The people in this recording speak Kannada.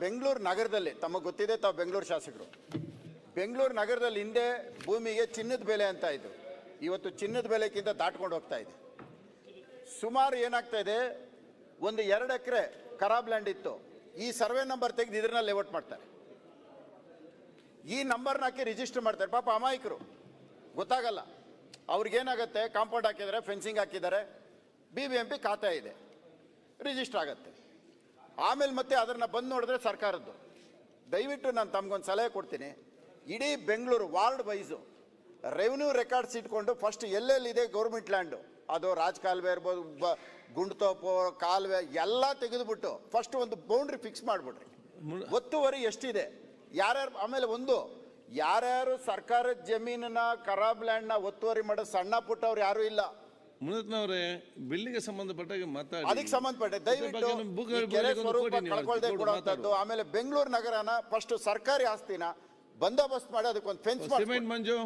ಬೆಂಗಳೂರು ನಗರದಲ್ಲಿ, ತಮಗೆ ಗೊತ್ತಿದೆ, ತಾವು ಬೆಂಗಳೂರು ಶಾಸಕರು. ಬೆಂಗಳೂರು ನಗರದಲ್ಲಿ ಹಿಂದೆ ಭೂಮಿಗೆ ಚಿನ್ನದ ಬೆಲೆ ಅಂತ ಇದ್ದು, ಇವತ್ತು ಚಿನ್ನದ ಬೆಲೆಗಿಂತ ದಾಟ್ಕೊಂಡು ಹೋಗ್ತಾ ಇದೆ. ಸುಮಾರು ಏನಾಗ್ತಾ ಇದೆ, ಒಂದು ಎರಡು ಎಕರೆ ಖರಾಬ್ ಲ್ಯಾಂಡ್ ಇತ್ತು. ಈ ಸರ್ವೆ ನಂಬರ್ ತೆಗೆದು ಇದ್ರನ್ನ ಲೇಔಟ್ ಮಾಡ್ತಾರೆ. ಈ ನಂಬರ್ನ ಹಾಕಿ ರಿಜಿಸ್ಟರ್ ಮಾಡ್ತಾರೆ. ಪಾಪ ಅಮಾಯಕರು. ಗೊತ್ತಾಗಲ್ಲ. ಅವ್ರಿಗೇನಾಗುತ್ತೆ, ಕಾಂಪೌಂಡ್ ಹಾಕಿದ್ದಾರೆ ಫೆನ್ಸಿಂಗ್ ಹಾಕಿದ್ದಾರೆ ಬಿ ಬಿ ಎಂ ಪಿ ಖಾತೆ ಇದೆ. ರಿಜಿಸ್ಟರ್ ಆಗತ್ತೆ. ಆಮೇಲೆ ಮತ್ತೆ ಅದನ್ನು ಬಂದು ನೋಡಿದ್ರೆ ಸರ್ಕಾರದ್ದು. ದಯವಿಟ್ಟು ನಾನು ತಮ್ಗೊಂದು ಸಲಹೆ ಕೊಡ್ತೀನಿ. ಇಡೀ Bengaluru ward wise revenue records ಇಟ್ಕೊಂಡು ಫಸ್ಟ್ ಎಲ್ಲೆಲ್ಲಿದೆ ಗೌರ್ಮೆಂಟ್ ಲ್ಯಾಂಡು ಅದು ರಾಜ್ ಕಾಲುವೆ ಇರ್ಬೋದು ಬ ಗುಂಡ್ತೋಪು ಕಾಲುವೆ ಎಲ್ಲ ತೆಗೆದುಬಿಟ್ಟು ಫಸ್ಟ್ ಒಂದು ಬೌಂಡ್ರಿ ಫಿಕ್ಸ್ ಮಾಡಿಬಿಡ್ರಿ. ಒತ್ತುವರಿ ಎಷ್ಟಿದೆ? ಯಾರ್ಯಾರು ಆಮೇಲೆ ಒಂದು ಯಾರ್ಯಾರು ಸರ್ಕಾರದ ಜಮೀನನ್ನ ಖರಾಬ್ ಲ್ಯಾಂಡ್ನ ಒತ್ತುವರಿ ಮಾಡೋ ಸಣ್ಣ ಪುಟ್ಟವ್ರು ಯಾರೂ ಇಲ್ಲ. ಮುನತ್ನವ್ರೆ ಬಿಲ್ಲಿಗೆ ಸಂಬಂಧಪಟ್ಟಾಗ ಮಾತಾಡಿ. ಅದಕ್ಕೆ ಸಂಬಂಧಪಟ್ಟ. ದಯವಿಟ್ಟು ಈ ಕೆರೆ ಸ್ವರೂಪ ಕಳ್ಕೊಳ್ಳದೆ ಕಳ್ಕೊಳ್ದೆ ಕೊಡುವಂಥದ್ದು. ಆಮೇಲೆ ಬೆಂಗಳೂರು ನಗರನ ಫಸ್ಟ್ ಸರ್ಕಾರಿ ಆಸ್ತಿನ ಬಂದೋಬಸ್ತ್ ಮಾಡಿ ಅದಕ್ಕೊಂದು ಫೆನ್ಸ್ ಸಿಮೆಂಟ್ ಮಂಜು.